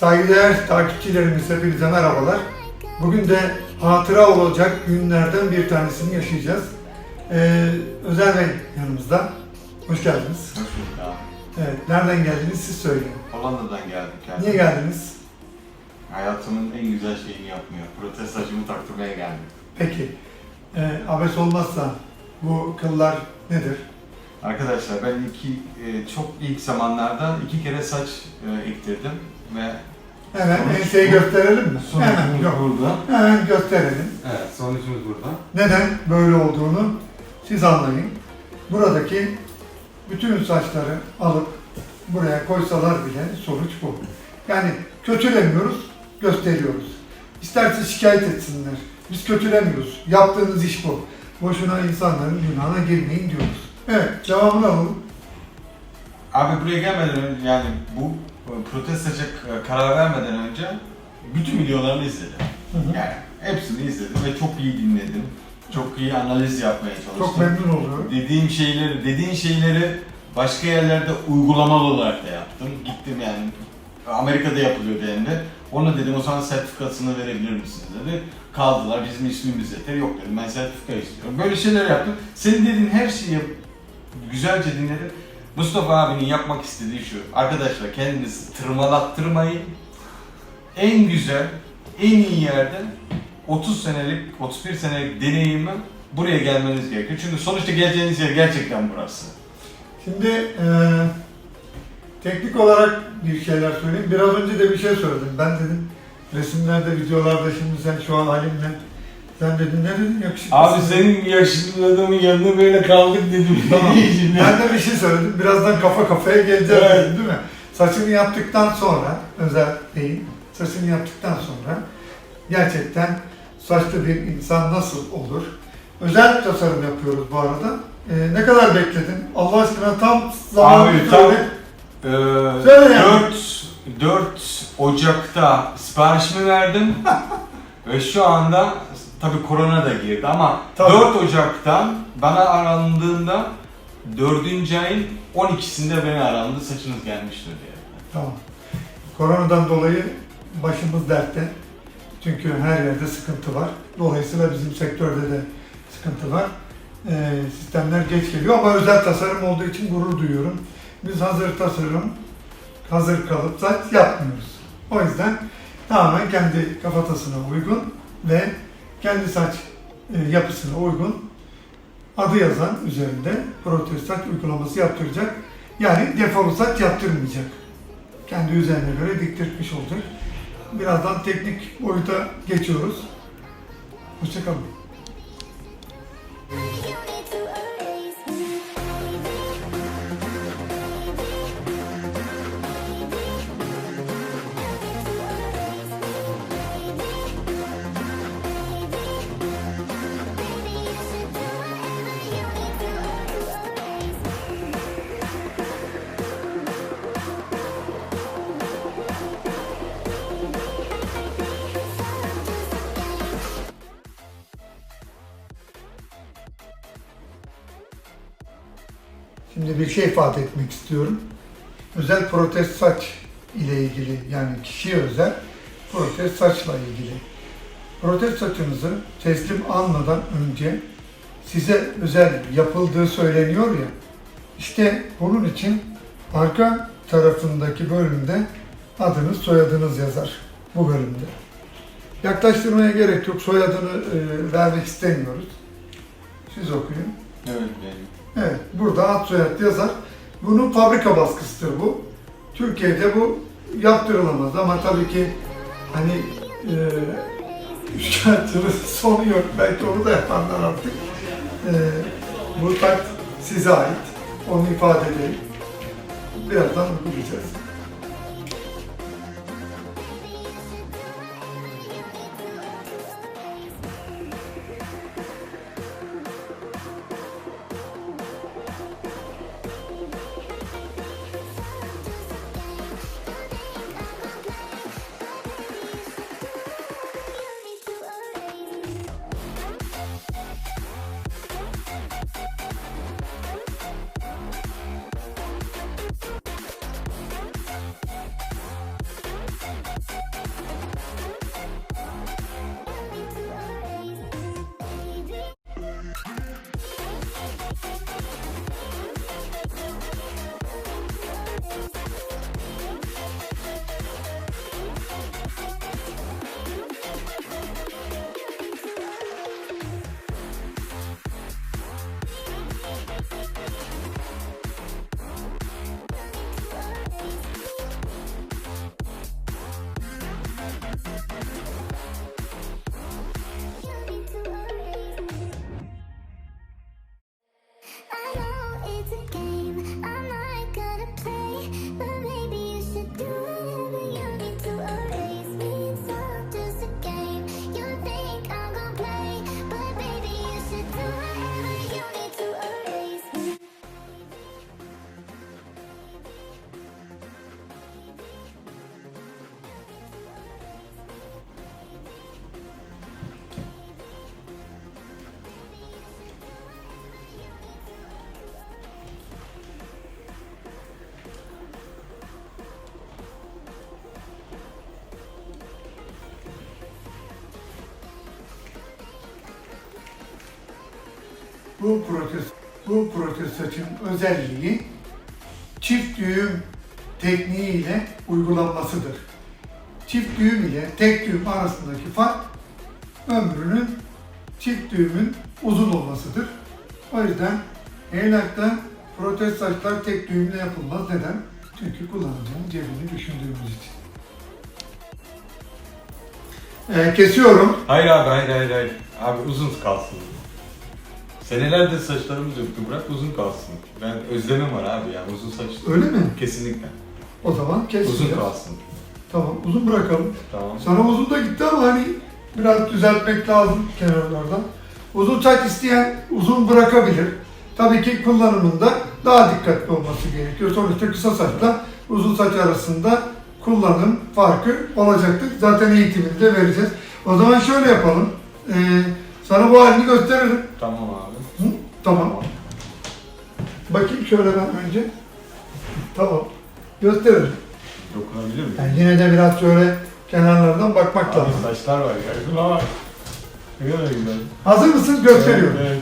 Saygıdeğer takipçilerimiz hepinize merhabalar. Bugün de hatıra olacak günlerden bir tanesini yaşayacağız. Ee, Özel Bey yanımızda. Hoş geldiniz. Hoş bulduk abi. Evet, nereden geldiniz siz söyleyin. Hollanda'dan geldik yani. Niye geldiniz? Hayatımın en güzel şeyini yapmıyor. Protez saçımı taktırmaya geldim. Peki, e, abes olmazsa bu kıllar nedir? Arkadaşlar ben iki, e, çok ilk zamanlarda iki kere saç e, ektirdim ve Hemen Sonuç enseyi bu. gösterelim mi? Hemen, sonucumuz yok. burada. Hemen gösterelim. Evet, sonucumuz burada. Neden böyle olduğunu siz anlayın. Buradaki bütün saçları alıp buraya koysalar bile sonuç bu. Yani kötülemiyoruz, gösteriyoruz. İsterse şikayet etsinler. Biz kötülemiyoruz. Yaptığınız iş bu. Boşuna insanların günahına girmeyin diyoruz. Evet, devamını alalım. Abi buraya gelmeden önce yani bu protez saça e, karar vermeden önce bütün videolarını izledim. Hı hı. Yani hepsini izledim ve çok iyi dinledim. Çok iyi analiz yapmaya çalıştım. Çok memnun oluyorum. Dediğim şeyleri, dediğin şeyleri başka yerlerde uygulamalı olarak da yaptım. Gittim yani Amerika'da yapılıyor dendi. Ona dedim o zaman sertifikasını verebilir misiniz dedi. Kaldılar bizim ismimiz yeter. Yok dedim ben sertifika istiyorum. Böyle şeyler yaptım. Senin dediğin her şeyi güzelce dinledim. Mustafa abinin yapmak istediği şu. Arkadaşlar kendinizi tırmalattırmayın. En güzel, en iyi yerde 30 senelik, 31 senelik deneyimi buraya gelmeniz gerekiyor. Çünkü sonuçta geleceğiniz yer gerçekten burası. Şimdi e, teknik olarak bir şeyler söyleyeyim. Biraz önce de bir şey söyledim. Ben dedim resimlerde, videolarda şimdi sen şu an halimle sen dedin ne dedin yakışıklı. Abi senin yaşlı adamın yanında böyle kaldık dedim. Tamam. Ben de bir şey söyledim. Birazdan kafa kafaya geleceğiz Evet. dedim, değil mi? Saçını yaptıktan sonra, özel değil, saçını yaptıktan sonra gerçekten saçlı bir insan nasıl olur? Özel tasarım yapıyoruz bu arada. Ee, ne kadar bekledin? Allah aşkına tam zamanı Abi, söyle. tam- Söyle yani. 4, 4 Ocak'ta siparişimi verdim. Ve şu anda tabii korona da girdi ama Tabii. 4 Ocak'tan bana arandığında 4. ayın 12'sinde beni arandı saçınız gelmiştir diye. Tamam. Koronadan dolayı başımız dertte. Çünkü her yerde sıkıntı var. Dolayısıyla bizim sektörde de sıkıntı var. Ee, sistemler geç geliyor ama özel tasarım olduğu için gurur duyuyorum. Biz hazır tasarım, hazır kalıp saç yapmıyoruz. O yüzden tamamen kendi kafatasına uygun ve kendi saç e, yapısına uygun adı yazan üzerinde protez saç uygulaması yaptıracak. Yani defolu saç yaptırmayacak kendi üzerine göre diktirmiş olacak. Birazdan teknik boyuta geçiyoruz. Hoşçakalın. Şimdi bir şey ifade etmek istiyorum. Özel protez saç ile ilgili yani kişiye özel protez saçla ilgili. Protez saçınızı teslim almadan önce size özel yapıldığı söyleniyor ya. İşte bunun için arka tarafındaki bölümde adınız soyadınız yazar bu bölümde. Yaklaştırmaya gerek yok. Soyadını e, vermek istemiyoruz. Siz okuyun. Evet benim. Evet, burada ad soyad yazar. Bunun fabrika baskısıdır bu. Türkiye'de bu yaptırılamaz ama tabii ki hani e, sonu yok. Belki onu da yapanlar artık. E, bu tak size ait. Onu ifade edeyim. Birazdan uygulayacağız. It's. Bu protez, bu protez saçın özelliği çift düğüm tekniğiyle uygulanmasıdır. Çift düğüm ile tek düğüm arasındaki fark ömrünün çift düğümün uzun olmasıdır. O yüzden Eylak'ta protez saçlar tek düğümle yapılmaz. Neden? Çünkü kullanıcının cebini düşündüğümüz için. Ee, kesiyorum. Hayır abi hayır hayır hayır. Abi uzun kalsın. Senelerdir saçlarımız yoktu. Bırak uzun kalsın. Ben özlemim var abi yani uzun saç. Öyle mi? Kesinlikle. O zaman keseceğiz. Uzun kalsın. Tamam, uzun bırakalım. Tamam. Sana uzun da gitti ama hani biraz düzeltmek lazım kenarlardan. Uzun saç isteyen uzun bırakabilir. Tabii ki kullanımında daha dikkatli olması gerekiyor. Sonuçta kısa saçla uzun saç arasında kullanım farkı olacaktır. Zaten eğitimini de vereceğiz. O zaman şöyle yapalım. Ee, sana bu halini gösterelim. Tamam abi. Hı? Tamam. Bakayım şöyle ben önce. Tamam. Gösterelim. Dokunabilir miyim? Yani yine de biraz şöyle kenarlardan bakmak Abi lazım. saçlar var ya. Şuna bak. Ne kadar güzel. Hazır mısın? Gösteriyorum. Evet,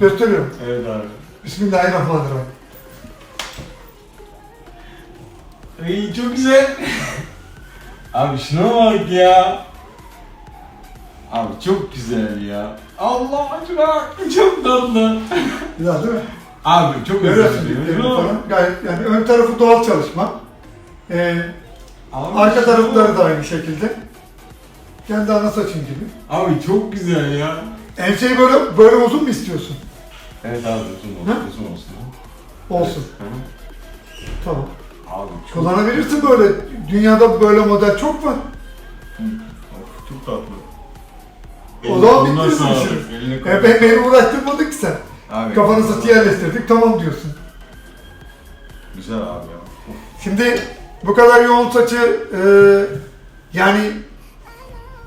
Gösteriyorum. evet abi. Bismillahirrahmanirrahim. Ay çok güzel. abi şuna bak ya. Abi çok güzel ya. Allah aşkına çok tatlı. Güzel değil mi? Abi çok diplerini falan. Gayet yani ön tarafı doğal çalışma. Ee, Abi arka şuna tarafları da aynı şekilde. Kendi ana saçın gibi. Abi çok güzel ya. Enseyi böyle böyle uzun mu istiyorsun? Evet abi uzun olsun, Ha? uzun olsun. Olsun. Hı hı. Tamam. Abi çok, Kullanabilirsin böyle. Dünyada böyle model çok var. Of, çok tatlı. O zaman Eline bitti koluna bizim sağlık, işimiz. eline E, koluna- ben, beni uğraştırmadın ki sen. Abi, Kafanı satı yerleştirdik tamam diyorsun. Güzel abi ya. Şimdi bu kadar yoğun saçı e, yani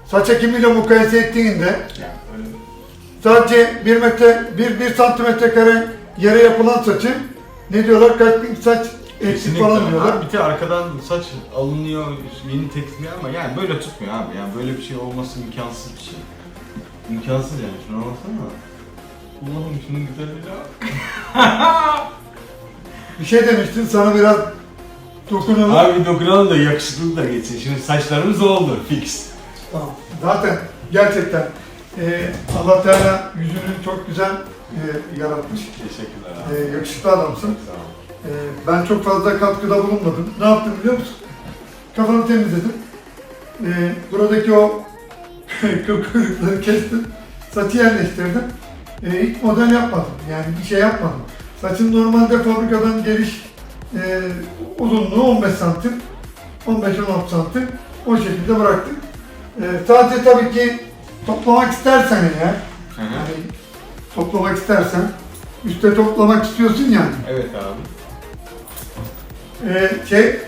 saç ekimiyle mukayese ettiğinde Yani öyle sadece 1 metre, 1, 1 santimetre kare yere yapılan saçı ne diyorlar kaç bin saç eksik Kesinlikle. falan diyorlar. Abi bir de arkadan saç alınıyor, yeni tekniği ama yani böyle tutmuyor abi. Yani böyle bir şey olması imkansız bir şey. İmkansız yani şuna baksana. Allah'ım şunun güzelliğine bak. Bir şey demiştin sana biraz dokunalım. Abi dokunalım da yakışıklı da geçsin. Şimdi saçlarımız oldu fix. Tamam. Zaten gerçekten e, Allah Teala yüzünü çok güzel e, yaratmış. Teşekkürler E, abi. yakışıklı adamsın. Sağ ol. Ee, ben çok fazla katkıda bulunmadım. Ne yaptım biliyor musun? Kafanı temizledim. Ee, buradaki o kuyrukları kestim. Saçı yerleştirdim. Ee, hiç model yapmadım. Yani bir şey yapmadım. Saçın normalde fabrikadan geliş e, uzunluğu 15 santim. 15-16 santim. O şekilde bıraktık. Ee, sadece tabii ki toplamak istersen eğer, Hı hı. yani toplamak istersen, üstte toplamak istiyorsun yani. Evet abi. Ee, şey,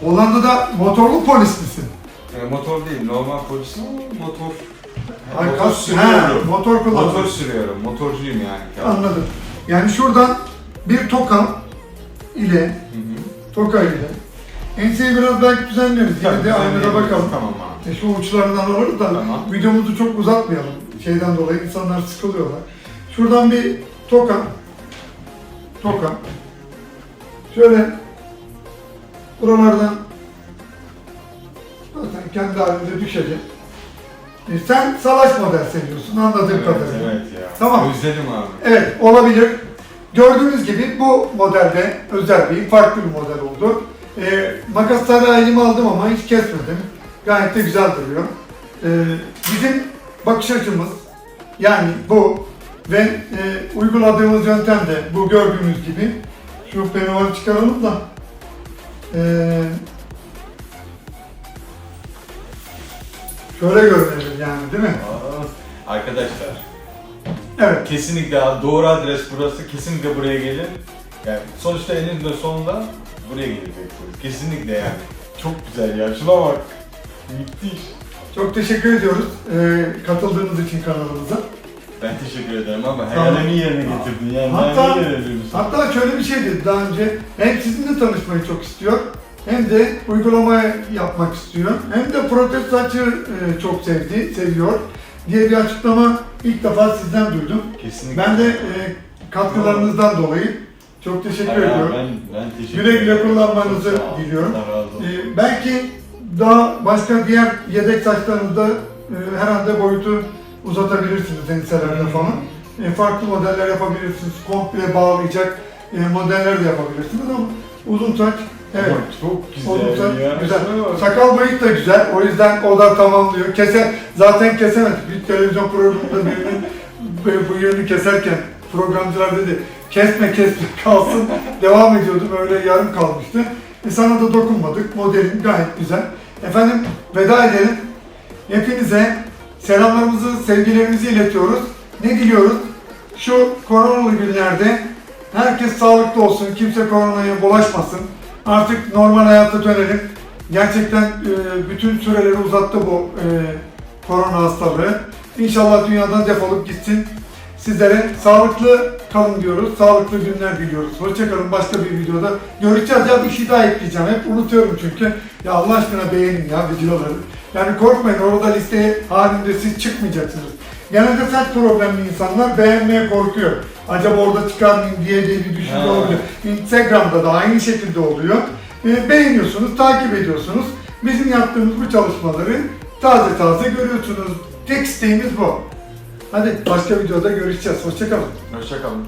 Hollanda'da motorlu polis misin? E, motor değil, normal polis ama motor. Ay, motor kas- sürüyorum. Motor kullanıyorsun. Motor sürüyorum, motorcuyum yani. Anladım. Yani şuradan bir toka ile, Hı hı. toka ile, enseyi biraz belki düzenleriz. Yine de aynada bakalım. Tamam abi. E, şu uçlarından alırız da Tamam. videomuzu çok uzatmayalım. Şeyden dolayı insanlar sıkılıyorlar. Şuradan bir toka, toka, şöyle buralardan zaten kendi halinde düşecek. E, sen salaş model seviyorsun anladığım Evet, kadarıyla. evet ya. Tamam. Özledim abi. Evet olabilir. Gördüğünüz gibi bu modelde özel bir, farklı bir model oldu. Ee, makasları elime aldım ama hiç kesmedim. Gayet de güzel duruyor. Ee, bizim bakış açımız yani bu ve e, uyguladığımız yöntem de bu gördüğünüz gibi. Şu penuarı çıkaralım da. Ee, şöyle görünebilir yani değil mi? Aa, Arkadaşlar Evet. kesinlikle doğru adres burası. Kesinlikle buraya gelin. Yani sonuçta eninde sonunda buraya geleceksiniz. Kesinlikle yani. Çok güzel ya. Şuna bak. Müthiş. Çok teşekkür ediyoruz ee, katıldığınız için kanalımıza. Ben teşekkür ederim ama Tamam. hayalimi yerine getirdin yani. Hatta-. Hatta şöyle bir şey dedi daha önce, hem sizinle tanışmayı çok istiyor, hem de uygulamayı yapmak istiyor, hem de protest saçı e, çok sevdi, seviyor diye bir açıklama ilk defa sizden duydum. Kesinlikle. Ben de e, katkılarınızdan dolayı çok teşekkür Bayağı ediyorum. Ben, ben teşekkür Güle güle kullanmanızı diliyorum. Ee, belki daha başka diğer yedek saçlarınızda e, herhalde boyutu uzatabilirsiniz enselerde falan. E, farklı modeller yapabilirsiniz. Komple bağlayacak e, modeller de yapabilirsiniz ama uzun saç evet. Ama Çok Uzun güzel saç ya. güzel. Sakal bıyık da güzel. O yüzden o da tamamlıyor. Kese, zaten kesemez. Bir televizyon programında birinin bu- bıyığını keserken programcılar dedi kesme kesme kalsın. Devam ediyordum. Öyle yarım kalmıştı. E sana da dokunmadık. Modelin gayet güzel. Efendim veda edelim. Hepinize selamlarımızı, sevgilerimizi iletiyoruz. Ne diliyoruz? Şu koronalı günlerde herkes sağlıklı olsun, kimse koronaya bulaşmasın. Artık normal hayata dönelim. Gerçekten e, bütün süreleri uzattı bu e, korona hastalığı. İnşallah dünyadan defolup gitsin. Sizlere sağlıklı kalın diyoruz. Sağlıklı günler diliyoruz. Hoşçakalın. Başka bir videoda görüşeceğiz. Ya bir şey daha ekleyeceğim. Hep unutuyorum çünkü. Ya Allah aşkına beğenin ya videoları. Yani korkmayın orada liste halinde siz çıkmayacaksınız. Genelde saç problemli insanlar beğenmeye korkuyor. Acaba orada çıkar mıyım diye diye bir düşünce Ha. oluyor. Instagram'da da aynı şekilde oluyor. E, beğeniyorsunuz, takip ediyorsunuz. Bizim yaptığımız bu çalışmaları taze taze görüyorsunuz. Tek isteğimiz bu. Hadi başka videoda görüşeceğiz. Hoşçakalın. Hoşçakalın.